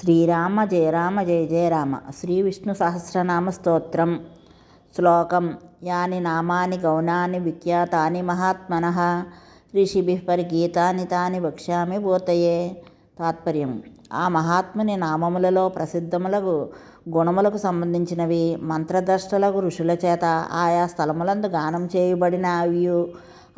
శ్రీరామ జయ రామ జయ జయ రామ. శ్రీ విష్ణు సహస్రనామ స్తోత్రం. శ్లోకం. యాని నామాని గౌణాని విఖ్యాతాని మహాత్మన. ఋషిభి పరిగీతాని తాని వక్ష్యామి భూతయే. తాత్పర్యం. ఆ మహాత్ముని నామములలో ప్రసిద్ధములకు గుణములకు సంబంధించినవి మంత్రద్రష్టలకు ఋషుల చేత ఆయా స్థలములందు గానం చేయబడిన అవియు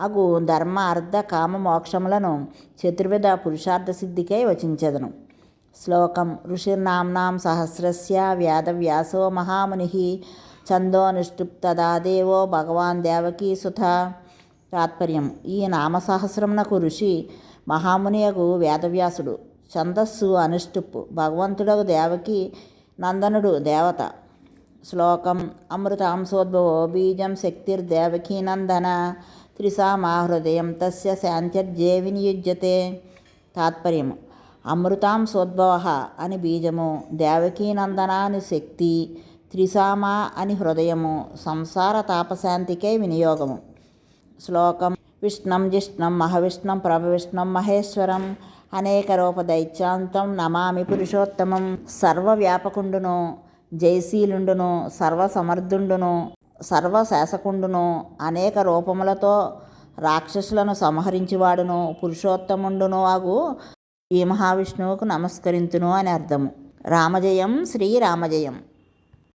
అగు ధర్మ అర్ధ కామ మోక్షములను చతుర్విధ పురుషార్థ సిద్ధికై వచించెదను. శ్లోకం. ఋషిర్నామ్నాం సహస్రస్య వేదవ్యాసో మహాముని ఛందోనుష్టుప్తదా దేవో భగవాన్ దేవకీసుత తాత్పర్యం. ఈ నామసహస్రమునకు ఋషి మహామునియకు వేదవ్యాసుడు ఛందస్సు అనుష్టుప్ భగవంతుడకు దేవకి నందనుడు దేవత. శ్లోకం. అమృతాంశోద్భవో బీజం శక్తిర్దేవకీ నందన. త్రిసామా హృదయం తస్య శాంత్యర్జే వినియుజ్యతే. అమృతాం అమృతాంశోద్భవ అని బీజము దేవకీనందన అని శక్తి త్రిసామ అని హృదయము సంసార తాపశాంతికై వినియోగము. శ్లోకం విష్ణం జిష్ణం మహవిష్ణం ప్రభవిష్ణం మహేశ్వరం అనేక రూప దైత్యాంతం నమామి పురుషోత్తమం. సర్వవ్యాపకుండును జయశీలుండును సర్వసమర్థుండును సర్వశాసకుండును అనేక రూపములతో రాక్షసులను సంహరించువాడును పురుషోత్తముండును అగు ఈ మహావిష్ణువుకు నమస్కరింతును అని అర్థము. రామజయం శ్రీ రామజయం.